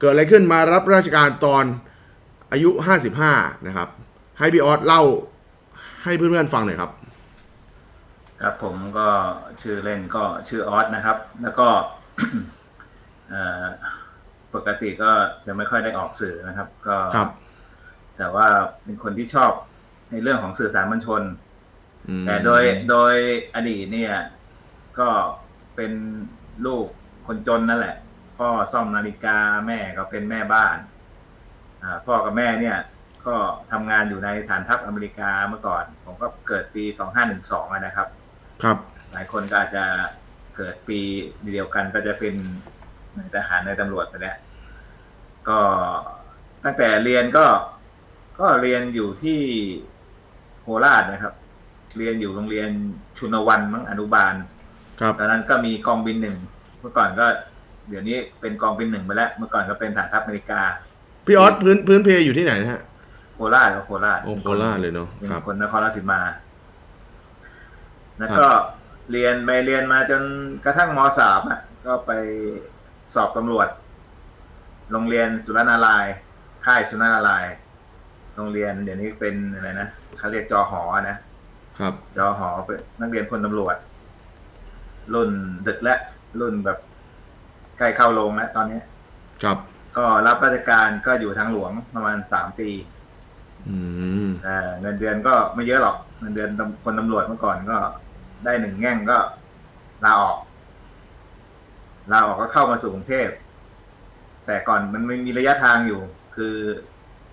เกิดอะไรขึ้นมารับราชการตอนอายุห้าสิบห้านะครับ ให้พี่ออสเล่าให้เพื่อนๆฟังหน่อยครับ ครับผมก็ชื่อเล่นก็ชื่อออสนะครับ แล้วก็เอ่อปกติก็จะไม่ค่อยได้ออกสื่อนะครับ ก็ครับ แต่ว่าเป็นคนที่ชอบในเรื่องของสื่อสารมวลชนอืมแต่โดยโดยอดีตเนี่ย ก็เป็นลูกคนจนนั่นแหละ พ่อซ่อมนาฬิกาแม่ก็เป็นแม่บ้านอ่าพ่อกับแม่เนี่ย ก็ทำงานอยู่ในฐานทัพอเมริกาเมื่อก่อน ผมก็เกิดปี2512อะนะครับ ครับ หลายคนก็อาจจะเกิดปีเดียวกันก็จะเป็นนายทหารในตำรวจไปแล้วก็ตั้งแต่เรียนก็ก็เรียนอยู่ที่โคราชนะครับ เรียนอยู่โรงเรียนชุนวันมั้งอนุบาล ครับตอนนั้นก็มีกองบินหนึ่งเมื่อก่อนก็ เดี๋ยวนี้เป็นกองบินหนึ่งไปแล้ว เมื่อก่อนก็เป็นฐานทัพอเมริกา พี่ออสพื้นพื้นเพอยู่ที่ไหนนะฮะโคราชก็โคราชโอ้โคราชเลยเนาะเป็นครับคนนครราชสีมา แล้วก็เรียนไปเรียนมาจนกระทั่งมสามอะ ก็ไปสอบตำรวจ โรงเรียนสุรนารายณ์ค่ายสุรนารายณ์โรงเรียนเดี๋ยวนี้เป็นอะไรนะเขาเรียกจอหอนะ ครับ จอหอเป็นนักเรียนพลตำรวจ รุ่นดึกและรุ่นแบบ ใกล้เข้าโรงแล้วตอนนี้ ครับก็รับราชการก็อยู่ทางหลวงประมาณสามปีอืมเอ่อเงินเดือนก็ไม่เยอะหรอกเงินเดือนตำคนตำรวจเมื่อก่อนก็ได้หนึ่งแง่งก็ลาออกลาออกก็เข้ามาสู่กรุงเทพ แต่ก่อนมันไม่มีระยะทางอยู่ คือ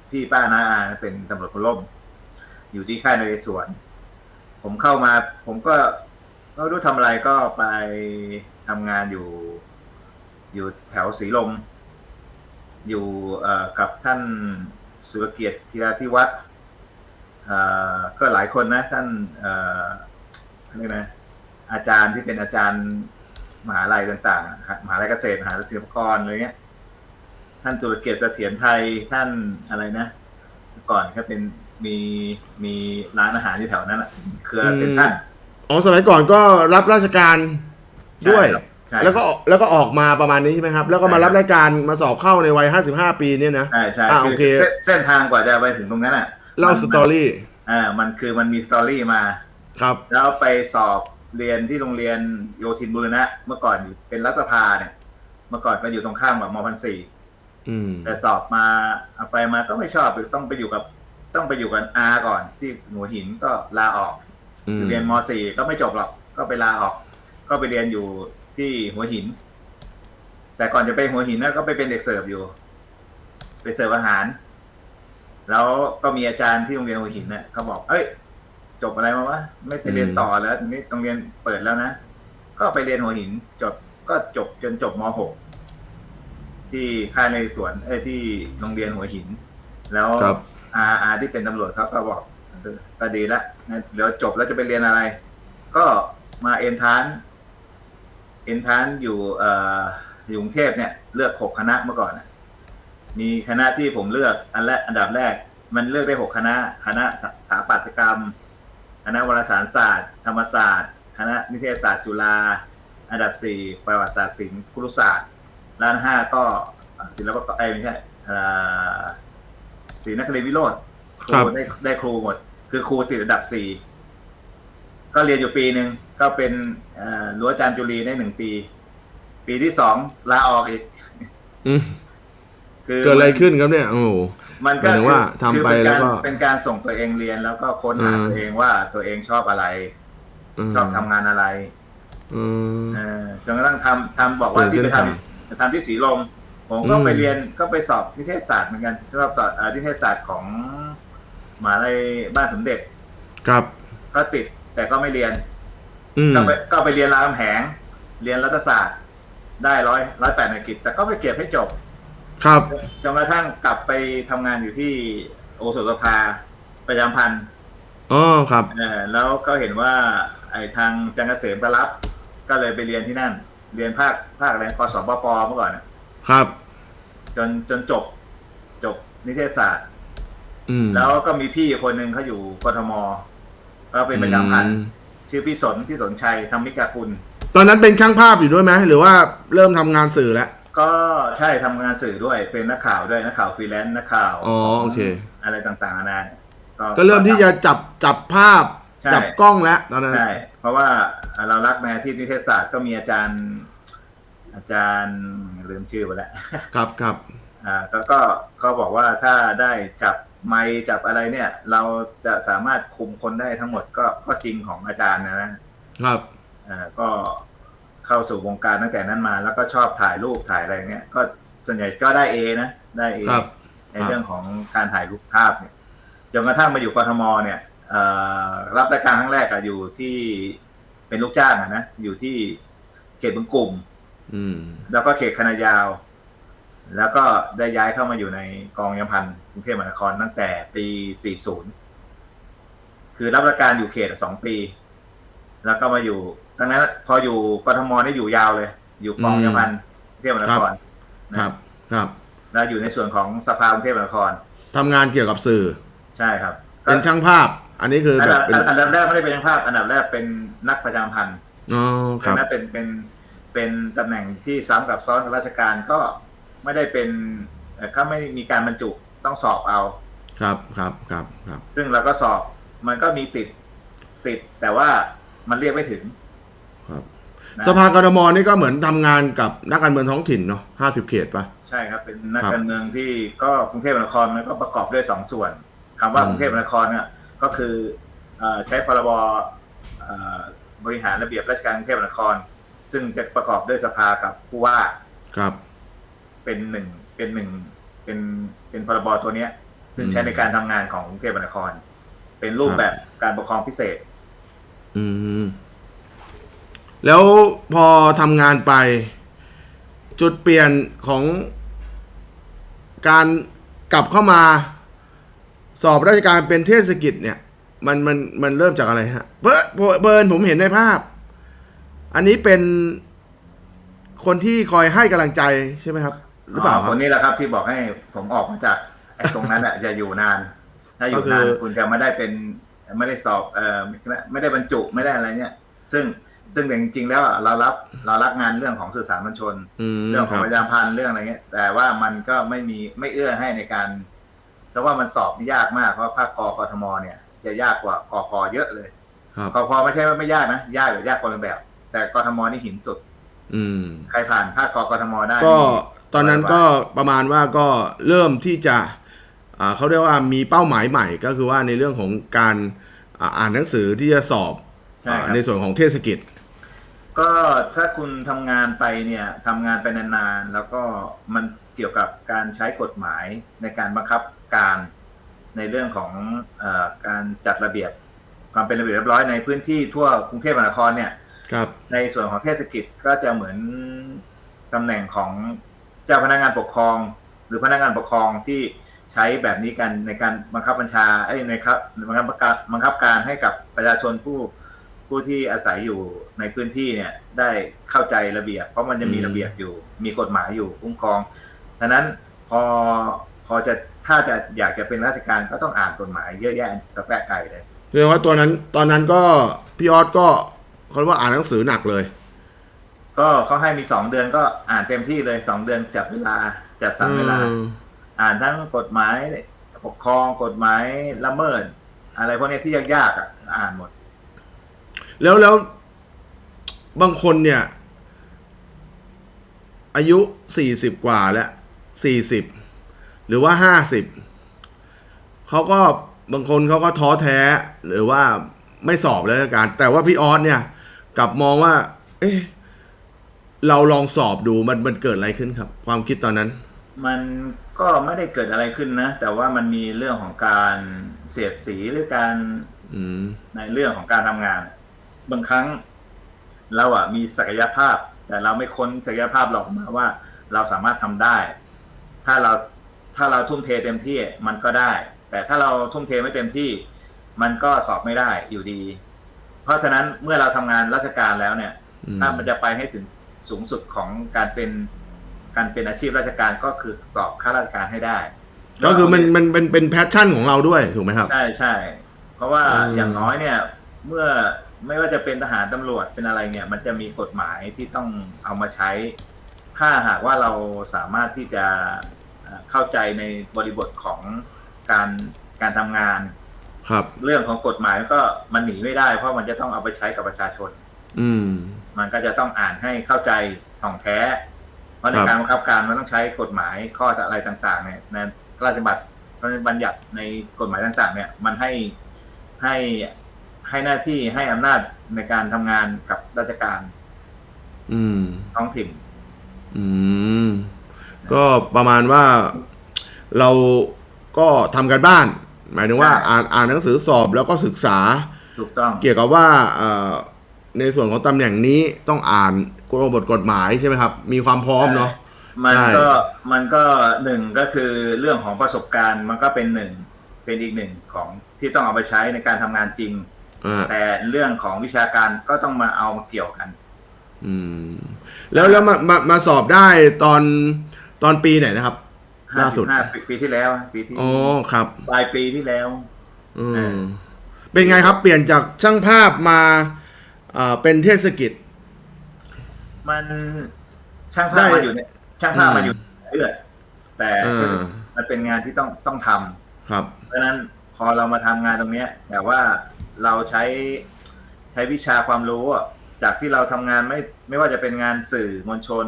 พี่ป้านาอาเป็นตำรวจพลร่ม อยู่ที่ค่ายนเรศวร ผมเข้ามา ผมก็ไม่รู้ทำอะไรก็ไปทำงานอยู่ อยู่แถวสีลม อยู่เอ่อกับท่านสุรเกียรติธีราธิวัฒน์เอ่อก็หลายคนนะ ท่านเอ่อเรียกนะอาจารย์ที่เป็นอาจารย์มหาลัยต่างๆมหาลัยเกษตรมหาลัยศิลปากรอะไรเงี้ย ท่านสุรเกียรติเสถียรไทยท่านอะไรนะเมื่อก่อนก็เป็นมีมีร้านอาหารที่แถวนั้นอะเครือเซ็นทรัลอ๋อสมัยก่อนก็รับราชการด้วยใช่ครับใช่แล้วก็แล้วก็ออกมาประมาณนี้ใช่ไหมครับ แล้วก็มาใช่ครับรับรายการมาสอบเข้าในวัยห้าสิบห้าปีเนี่ยนะใช่ใช่อ่าคือโอเคเส้นเส้นทางกว่าจะไปถึงตรงนั้นอะเล่ามันสตอรี่อ่ามันคือมันมีสตอรี่มาครับ แล้วไปสอบเรียนที่โรงเรียนโยธินบุรณะ เมื่อก่อนอยู่เป็นรัฐสภาเนี่ย เมื่อก่อนก็อยู่ตรงข้ามกับมพันสี่อืมแต่สอบมาเอาไปมาก็ไม่ชอบต้องไปอยู่กับ ต้องไปอยู่กับอาก่อน ที่หัวหินก็ลาออกอืมคือเรียนมสี่ก็ไม่จบหรอกก็ไปลาออก ก็ไปเรียนอยู่ ที่หัวหิน แต่ก่อนจะไปหัวหินนะก็ไปเป็นเด็กเสิร์ฟอยู่ ไปเสิร์ฟอาหาร แล้วก็มีอาจารย์ที่โรงเรียนหัวหินเนี่ยเขาบอก เอ้ย จบอะไรมาวะไม่ไปเรียนต่อแล้วทีนี้โรงเรียนเปิดแล้วนะก็ไปเรียนหัวหิน จบก็จบจนจบมหกที่ค่ายในสวนเอ้ยที่โรงเรียนหัวหิน แล้วครับอาอาที่เป็นตำรวจเขาก็บอกเออก็ดีละนะเดี๋ยวจบแล้วจะไปเรียนอะไร ก็มาเอ็นทาน เอ็นทานอยู่เอ่ออยู่กรุงเทพเนี่ย เลือกหกคณะเมื่อก่อนน่ะมีคณะที่ผมเลือกอันแรกอันดับแรก มันเลือกได้หกคณะ คณะสถาปัตยกรรม คณะวารสารศาสตร์ ธรรมศาสตร์ คณะนิเทศศาสตร์จุฬาอันดับสี่ประวัติศาสตร์ศิลป์ครุศาสตร์ร้านห้าก็ศิลปะเอ้ยไม่ใช่เอ่อศรีนครินทร์วิโรธคครัรูบได้ได้ครูหมด คือครูติดอันดับสี่ก็เรียนอยู่ปีหนึ่ง ก็เป็นเอ่อรั้วอาจารย์จุลีได้หนึ่งปี ปีที่สองลาออกอีกอืมคือเกิดอะไรขึ้นครับเนี่ยโอ้โหมันก็หมายถึงว่าคือทำไปคือเป็นแล้วก็ารเป็นการส่งตัวเองเรียนแล้วก็ค้นหาอืมตัวเองว่าตัวเองชอบอะไร ชอบทำงานอะไรอืมเออจนกระทั่งทำทำบอกว่าเปลี่ที่ยนไปเส้นททางำจะทำที่สีลม ผมก็อืมไปเรียนก็ไปสอบนิเทศศาสตร์เหมือนกันสอบสอบเอ่อนิเทศศาสตร์ของมหาลัยบ้านสมเด็จ ครับก็ติดแต่ก็ไม่เรียน อืมก็ไปก็ไปเรียนรามคำแหง เรียนรัฐศาสตร์ได้ร้อยร้อยแปดในกิจแต่ก็ไม่เก็บให้จบครับ จนกระทั่งกลับไปทำงานอยู่ที่โอสถสภาประจำพันธ์อ๋อครับ เออแล้วก็เห็นว่าไอ้ทางจังเกษมไปรับ ก็เลยไปเรียนที่นั่น เรียนภาคภาคอะไรกสปปเมื่อก่อนน่ะครับ จนจนจบจบนิเทศศาสตร์ อืมแล้วก็มีพี่คนหนึ่งเขาอยู่กทมก็เป็นประจำพันธ์ อืม ชื่อพี่สนพี่สนชัยธรรมิกาคุณ ตอนนั้นเป็นช่างภาพอยู่ด้วยไหมหรือว่าเริ่มทำงานสื่อแล้ว ก็ใช่ทำงานสื่อด้วยเป็นนักข่าวด้วยนักข่าวฟรีแลนซ์นักข่าวอ๋อโอเค อะไรต่างๆนานาเนี่ยก็เริ่มที่จะจับจับภาพใช่จับกล้องแล้วตอนนั้นใช่เพราะว่าเรารักในอาที่นิเทศศาสตร์ก็มีอาจารย์ อาจารย์ลืมชื่อไปแล้ว ครับครับอ่าก็ก็ก็บอกว่าถ้าได้จับ ไมค์จับอะไรเนี่ย เราจะสามารถคุมคนได้ทั้งหมดก็ก็จริงของอาจารย์นะนะครับอ่าก็เข้าสู่วงการตั้งแต่นั้นมา แล้วก็ชอบถ่ายรูปถ่ายอะไรเนี่ยก็ส่วนใหญ่ก็ได้เอนะได้เอครับในเรื่องของการถ่ายรูปภาพเนี่ยจนกระทั่งมาอยู่กทมเนี่ยเอ่อรับรายการครั้งแรกอะอยู่ที่เป็นลูกจ้างอะนะอยู่ที่เขตบึงกลุ่มอืมแล้วก็เขตคณะยาว แล้วก็ได้ย้ายเข้ามาอยู่ในกองยมพันธ์กรุงเทพมหานครตั้งแต่ปี 40 คือรับราชการอยู่เขตสองปี แล้วก็มาอยู่ดังนั้น พออยู่กทมนี่อยู่ยาวเลย อยู่กองยมพันธ์กรุงเทพมหานครนะครับ ครับแล้วอยู่ในส่วนของสภากรุงเทพมหานครทำงานเกี่ยวกับสื่อ ใช่ครับ เป็นช่างภาพ อันนี้คืออันแบดับบเป็นอันดับแรกไม่ได้เป็นช่างภาพ อันดับแรกเป็นนักประจำพันธ์อ๋อคดัรังบนั้นเป็นเป็นเป็นตำแหน่งที่ซ้ำกับซ้อนกับราชการก็ ไม่ได้เป็นเอ่อถ้าไม่มีการบรรจุต้องสอบเอา ครับครับครับครับ ซึ่งเราก็สอบมันก็มีติดติด แต่ว่ามันเรียกไม่ถึง ครับนะสภากรมนี่ก็เหมือนทำงานกับนักการเมืองท้องถิ่นเนาะห้าสิบเขตปะใช่ครับ เป็นนักครับการเมืองที่ก็กรุงเทพมหานครมันก็ประกอบด้วยสองส่วนคำว่าอืมกรุงเทพมหานครเนี่ยก็คือเอ่อใช้พรบเอ่อบริหารระเบียบราชการกรุงเทพมหานคร ซึ่งจะประกอบด้วยสภากับผู้ว่าครับ เป็นหนึ่งเป็นหนึ่งเป็นเป็นพรบตัวเนี้ย ซึ่งอืมใช้ในการทำงานของกรุงเทพมหานคร เป็นรูปครับแบบการปกครองพิเศษ อืม แล้วพอทำงานไป จุดเปลี่ยนของการกลับเข้ามาสอบราชการเป็นเทศกิจเนี่ย มันมันมันเริ่มจากอะไรฮะเบิร์เบิร์นผมเห็นในภาพ อันนี้เป็นคนที่คอยให้กำลังใจใช่ไหมครับ หรือเปล่าคครับนนี้แหละครับที่บอกให้ผมออกมาจากไอ้ตรงนั้นอะจะอยู่นาน ถ้าอยู่นานก็คือ คุณจะไม่ได้เป็นไม่ได้สอบเอ่อไม่ได้บรรจุไม่ได้อะไรเนี่ย ซึ่งซึ่งแต่จริงๆแล้วอะเรารับเรารับงานเรื่องของสื่อสารมวลชน อืมเรื่องขคองรับ ประชาพันธ์เรื่องอะไรเงี้ย แต่ว่ามันก็ไม่มีไม่เอื้อให้ในการเพราะว่ามันสอบนี่ยากมากเพราะภาคกกทมเนี่ย จะยากกว่ากพเยอะเลยครับ กพไม่ใช่ว่าไม่ยากนะยากหรือยากคนละแบบ แต่กทมนี่หินสุด อืม ใครผ่านภาคกกทมได้ก็นี่ ตอนนั้นก็ประมาณว่าก็เริ่มที่จะอ่าเขาเรียกว่ามีเป้าหมายใหม่ก็คือว่าในเรื่องของการอ่าอ่านหนังสือที่จะสอบใช่คอ่ารับในส่วนของเทศกิจ ก็ถ้าคุณทำงานไปเนี่ยทำงานไปนานๆ แล้วก็มันเกี่ยวกับการใช้กฎหมายในการบังคับการในเรื่องของเออการจัดระเบียบความเป็นระเบียบเรียบร้อยในพื้นที่ทั่วกรุงเทพมหานครเนี่ยครับในส่วนของเทศกิจก็จะเหมือนตำแหน่งของ เจ้าพนักงานปกครอง หรือพนักงานปกครองที่ใช้แบบนี้กันในการบังคับบัญชาเอ้ในครับบังคับการบังคับการให้กับประชาชนผู้ผู้ที่อาศัยอยู่ในพื้นที่เนี่ยได้เข้าใจระเบียบ เพราะมันจะมีระเบียบอยู่ มีกฎหมายอยู่คุ้มครองฉะนั้นพอพอจะถ้าจะอยากจะเป็นราชการก็ต้องอ่านกฎหมายเยอะแยะกระแปะไก่เลยแสดงว่าตัวนั้นตอนนั้นก็พี่ออสก็เขาเรียกว่าอ่านหนังสือหนักเลย ก็เขาให้มีสองเดือนก็อ่านเต็มที่เลยสองเดือนจับเวลาจัดสรรเวลาอืมอ่านทั้งกฎหมายปกครองกฎหมายละเมิด อะไรพวกเนี้ยที่ยากๆอะอ่านหมด แล้วแล้วบางคนเนี่ย อายุสี่สิบกว่าแล้วสี่สิบหรือว่าห้าสิบเขาก็บางคนเขาก็ท้อแท้ หรือว่าไม่สอบแล้วละกันแต่ว่าพี่ออสเนี่ย กลับมองว่า เอ๊ะ เราลองสอบดูมันมันเกิดอะไรขึ้นครับ ความคิดตอนนั้น มันก็ไม่ได้เกิดอะไรขึ้นนะ แต่ว่ามันมีเรื่องของการเสียดสีหรือการอืมในเรื่องของการทำงาน บางครั้ง เราอะมีศักยภาพ แต่เราไม่ค้นศักยภาพหรอกมาว่า เราสามารถทำได้ ถ้าเราถ้าเราทุ่มเทเต็มที่มันก็ได้ แต่ถ้าเราทุ่มเทไม่เต็มที่ มันก็สอบไม่ได้อยู่ดี เพราะฉะนั้นเมื่อเราทำงานราชการแล้วเนี่ย อืมถ้ามันจะไปให้ถึง สูงสุดของการเป็นการเป็นอาชีพราชการก็คือสอบข้าราชการให้ได้ ก็คือมันมันเป็นเป็นแพชชั่นของเราด้วยถูกไหมครับ ใช่ใช่เพราะว่าอืมอย่างน้อยเนี่ย เมื่อไม่ว่าจะเป็นทหารตำรวจเป็นอะไรเนี่ย มันจะมีกฎหมายที่ต้องเอามาใช้ ถ้าหากว่าเราสามารถที่จะเอ่อเข้าใจในบริบทของการการทำงาน ครับ เรื่องของกฎหมายก็มันหนีไม่ได้ เพราะมันจะต้องเอาไปใช้กับประชาชน อืม มันก็จะต้องอ่านให้เข้าใจถ่องแท้ เพราะในครับการบังคับการมันต้องใช้กฎหมายข้ออะไรต่างๆเนี่ยในพระราชบัญญัติพระราชบัญญัติในกฎหมายต่างๆ เนี่ย มันให้ให้ให้หน้าที่ให้อำนาจในการทำงานกับราชการ อืม ท้องถิ่น อืม ก็ประมาณว่าเราก็ทำกันบ้าน หมายถึงว่าใช่อ่านอ่านหนังสือสอบแล้วก็ศึกษา ถูกต้อง เกี่ยวกับว่าเอ่อ ในส่วนของตำแหน่งนี้ต้องอ่านกฎบทกฎหมายใช่ไหมครับ มีความพร้อมเนาะมันใช่ก็มันก็หนึ่งก็คือเรื่องของประสบการณ์มันก็เป็นหนึ่งเป็นอีกหนึ่งของที่ต้องเอาไปใช้ในการทำงานจริงอ่าแต่เรื่องของวิชาการก็ต้องมาเอามาเกี่ยวกัน อืม แล้วแล้วมามามาสอบได้ตอนตอนปีไหนนะครับล่าสุด55ปีปีที่แล้วปีที่อ๋อครับปลายปีที่แล้ว อืเอมอเป็นไงครับเปลี่ยนจากช่างภาพมาเอ่อเป็นเทศกิจ มันช่างภาได้พมาอยู่เนี่ยช่างภาพอืมมาอยู่เลือดแต่อ่า มันเป็นงานที่ต้องต้องทำครับ เพราะฉะนั้นพอเรามาทำงานตรงเนี้ยแต่ว่าเราใช้ใช้วิชาความรู้อะจากที่เราทำงานไม่ไม่ว่าจะเป็นงานสื่อมวลชน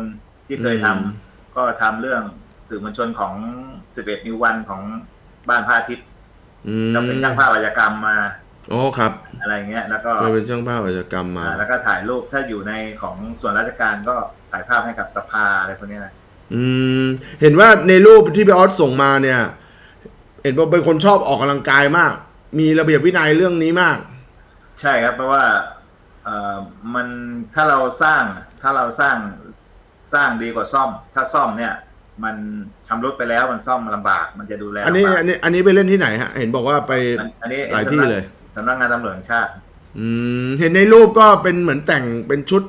ที่เคยทำอืม ก็ทำเรื่องสื่อมวลชนของ 11 นิววันของบ้านพระอาทิตย์อืม เราเป็นช่างภาพอาชญากรรมมา อ๋อครับอะไรเงี้ย แล้วก็เราเป็นช่างภาพอาชญากรรมมา อ่าแล้วก็ถ่ายรูปถ้าอยู่ในของส่วนราชการก็ถ่ายภาพให้กับสภาอะไรพวกเนี้ยนะอืม เห็นว่าในรูปที่พี่ออสส่งมาเนี่ย เห็นว่าเป็นคนชอบออกกำลังกายมาก มีระเบียบวินัยเรื่องนี้มาก ใช่ครับ เพราะว่าเอ่อมันถ้าเราสร้างถ้าเราสร้างสร้างดีกว่าซ่อม ถ้าซ่อมเนี่ย มันชำรุดไปแล้วมันซ่อมลำบาก มันจะดูแลอันนี้ลำบากอันนี้อันนี้ไปเล่นที่ไหนฮะ เห็นบอกว่าไปอันอันนี้หลายที่เลย สำนักงานตำรวจแห่งชาติ อืมเห็นในรูปก็เป็นเหมือนแต่งเป็นชุด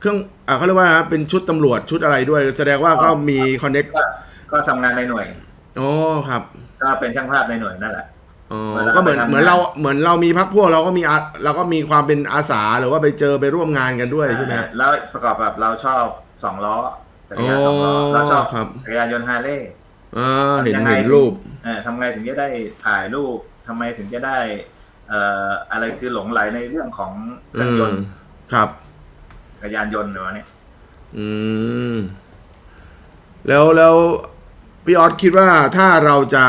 เครื่องอ่าเขาเรียกว่าอะไรนะเป็นชุดตำรวจชุดอะไรด้วย แสดงว่าก็มีคอนเน็กก็ก็ทำงานในหน่วยอ๋อครับก็เป็นช่างภาพในหน่วยนั่นแหละ อ๋อเวลาก็เหมือนไปทำงาน เหมือนเราเหมือนเรามีพักพวกเราก็มีอาเราก็มีความเป็นอาสาหรือว่าไปเจอไปร่วมงานกันด้วยใช่ไหมครับ แล้วประกอบกับเราชอบสองล้อจักรยานสองล้ออ๋อเราชอบครับ จักรยานยนต์ฮาร์เลย์ อ่าเห็นยังไง เห็นรูป เออทำไงถึงจะได้ถ่ายรูปทำไมถึงจะได้ เอ่ออะไรคือหลงไหลในเรื่องของเคอืรื่องยมนต์ครับจักรยานยนต์เนอะเนี่ยอืม แล้วแล้วพี่ออสคิดว่าถ้าเราจะ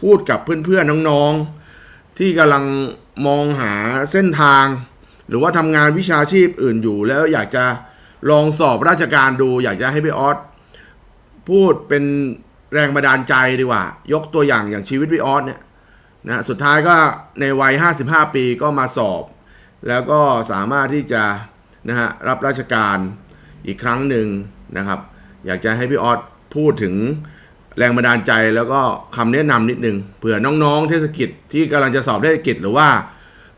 พูดกับเพื่อนๆน้องๆ ที่กำลังมองหาเส้นทาง หรือว่าทำงานวิชาชีพอื่นอยู่ แล้วอยากจะลองสอบราชการดู อยากจะให้พี่ออสพูดเป็นแรงบันดาลใจดีกว่า ยกตัวอย่างอย่างชีวิตพี่ออสเนี่ย นะสุดท้ายก็ในวัย 55 ปีก็มาสอบ แล้วก็สามารถที่จะนะฮะรับราชการอีกครั้งหนึ่งนะครับ อยากจะให้พี่ออสพูดถึงแรงบันดาลใจแล้วก็คำแนะนำนิดนึงเผื่อน้องๆเทศกิจที่กำลังจะสอบเทศกิจหรือว่า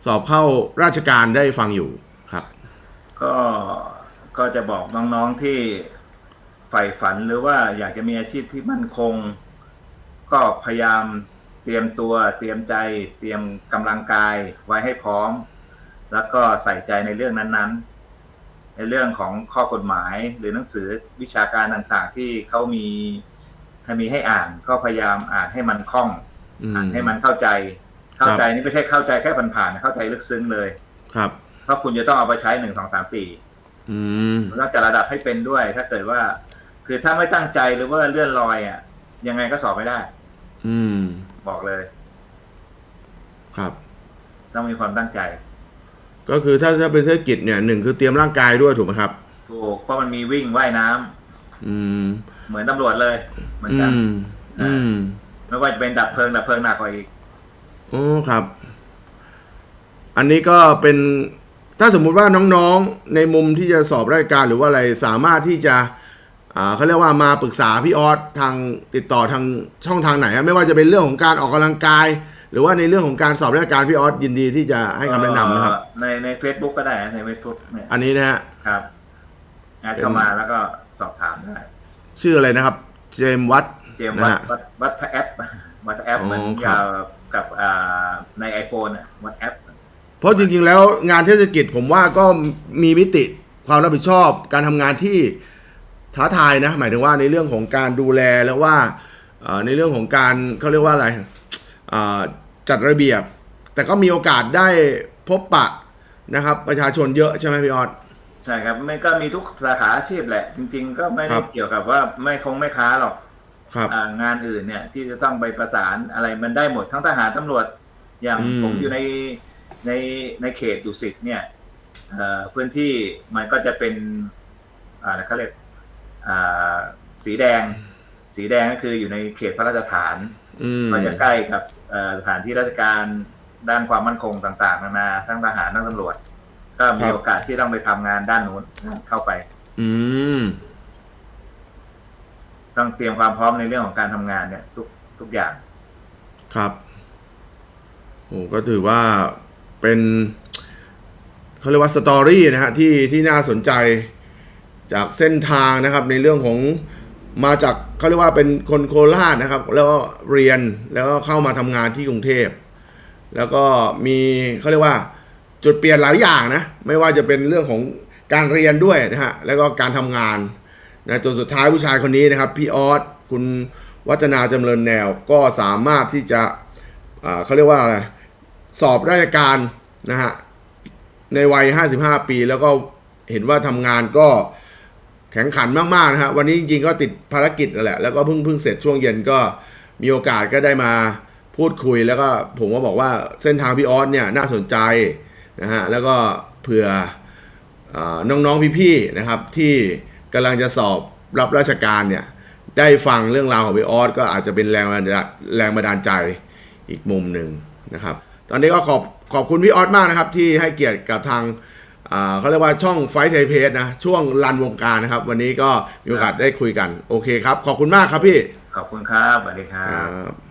สอบเข้าราชการได้ฟังอยู่ครับ ก็ก็จะบอกน้องๆที่ใฝ่ฝันหรือว่าอยากจะมีอาชีพที่มั่นคง ก็พยายาม เตรียมตัว เตรียมใจ เตรียมกำลังกายไว้ให้พร้อม แล้วก็ใส่ใจในเรื่องนั้นๆ ในเรื่องของข้อกฎหมายหรือหนังสือวิชาการต่างๆ ที่เขามีให้มีให้อ่านก็พยายามอ่านให้มันคล่อง อืม อ่านให้มันเข้าใจ เข้าใจนี่ไม่ใช่เข้าใจแค่ผ่านๆเข้าใจลึกซึ้งเลย ครับ เพราะคุณจะต้องเอาไปใช้หนึ่งสองสามสี่ อืมคุณต้องจัดระดับให้เป็นด้วย ถ้าเกิดว่า คือถ้าไม่ตั้งใจหรือว่าเลื่อนลอยอะ ยังไงก็สอบไม่ได้ อืม บอกเลย ครับ ต้องมีความตั้งใจ ก็คือถ้าถ้าเป็นเทศกิจเนี่ยหนึ่งคือเตรียมร่างกายด้วยถูกไหมครับ ถูกเพราะมันมีวิ่งว่ายน้ำอืม เหมือนตำรวจเลยเหมือนอืกัน ม อืมไม่ว่าจะเป็นดับเพลิงดับเพลิงหนักกว่าอีก โอ้ครับ อันนี้ก็เป็นถ้าสมมุติว่าน้องๆ ในมุมที่จะสอบราชการหรือว่าอะไรสามารถที่จะอ่า เขาเรียกว่ามาปรึกษาพี่ออสทางติดต่อทางช่องทางไหนอะไม่ว่าจะเป็นเรื่องของการออกกำลังกาย หรือว่าในเรื่องของการสอบราชการพี่ออสยินดีที่จะให้คำแนะนำนะครับเอ่อในในเฟซบุ๊กก็ได้นะในเฟซบุ๊กเนี่ยอันนี้นะฮะครับแอดเข้ามาแล้วก็สอบถามได้ชื่ออะไรนะครับ เจมส์วัดเจมส์นะวัดฮะวัดวัดแอปวัดแอปอ๋อเหมือนครักับบกับอ่าใน iPhone อะวัดแอปเพราะจริงๆแล้วงานเทศกิจผมว่าก็มีมิติความรับผิดชอบการทำงานที่ ท้าทายนะ หมายถึงว่าในเรื่องของการดูแลแล้วว่าเอ่อในเรื่องของการเขาเรียกว่าอะไรอ่าจัดระเบียบ แต่ก็มีโอกาสได้พบปะนะครับ ประชาชนเยอะใช่ไหมพี่ออสใช่ครับมันก็มีทุกสาขาอาชีพแหละ จริง ๆ ก็ไม่คได้รับเกี่ยวกับว่าไม่คงไม่ค้าหรอกครับอ่างานอื่นเนี่ยที่จะต้องไปประสานอะไรมันได้หมดทั้งทหารตำรวจ อย่างอืมผมอยู่ในในในเขตดุสิตเนี่ยเอ่อพื้นที่มันก็จะเป็นอ่าเขาเรียกอ่า สีแดง สีแดงก็คืออยู่ในเขตพระราชฐานอืมก็จะใกล้กับเอ่อสถานที่ราชการด้านความมั่นคงต่างๆนานาทั้งทหารทั้งตำรวจ ก็มีโอกาสที่ต้องไปทำงานด้านนู้นเข้าไป อืมต้องเตรียมความพร้อมในเรื่องของการทำงานเนี่ย ทุกทุกอย่าง ครับโอ้ก็ถือว่าเป็นเขาเรียกว่าสตอรี่นะฮะที่ที่น่าสนใจ จากเส้นทางนะครับในเรื่องของมาจากเขาเรียกว่าเป็นคนโคราชนะครับ แล้วก็เรียนแล้วก็เข้ามาทำงานที่กรุงเทพ แล้วก็มีเขาเรียกว่าจุดเปลี่ยนหลายอย่างนะไม่ว่าจะเป็นเรื่องของการเรียนด้วยนะฮะแล้วก็การทำงานนะจนสุดท้ายผู้ชายคนนี้นะครับพี่ออสคุณวัฒนาจำเริญแนวก็สามารถที่จะเขาเรียกว่าอะไรสอบราชการนะฮะในวัย 55 ปี แล้วก็เห็นว่าทำงานก็ แข็งขันมากๆนะฮะวันนี้จริงๆก็ติดภารกิจแหละแล้วก็เพิ่งเพิ่งเสร็จช่วงเย็นก็มีโอกาสก็ได้มาพูดคุยแล้วก็ผมก็บอกว่าเส้นทางพี่ออสเนี่ยน่าสนใจนะฮะแล้วก็เผื่ออน้องๆพี่ๆนะครับที่กำลังจะสอบรับราชการเนี่ยได้ฟังเรื่องราวของพี่ออสก็อาจจะเป็นแรงแรงบันดาลใจอีกมุมหนึ่งนะครับ ตอนนี้ก็ขอบขอบคุณพี่ออสมากนะครับที่ให้เกียรติกับทาง เขาเรียกว่าช่องไฟไทยเพจนะ ช่วงรันวงการนะครับ วันนี้ก็มีโอกาสได้คุยกัน โอเคครับ ขอบคุณมากครับพี่ ขอบคุณครับสวัสดีครับครับ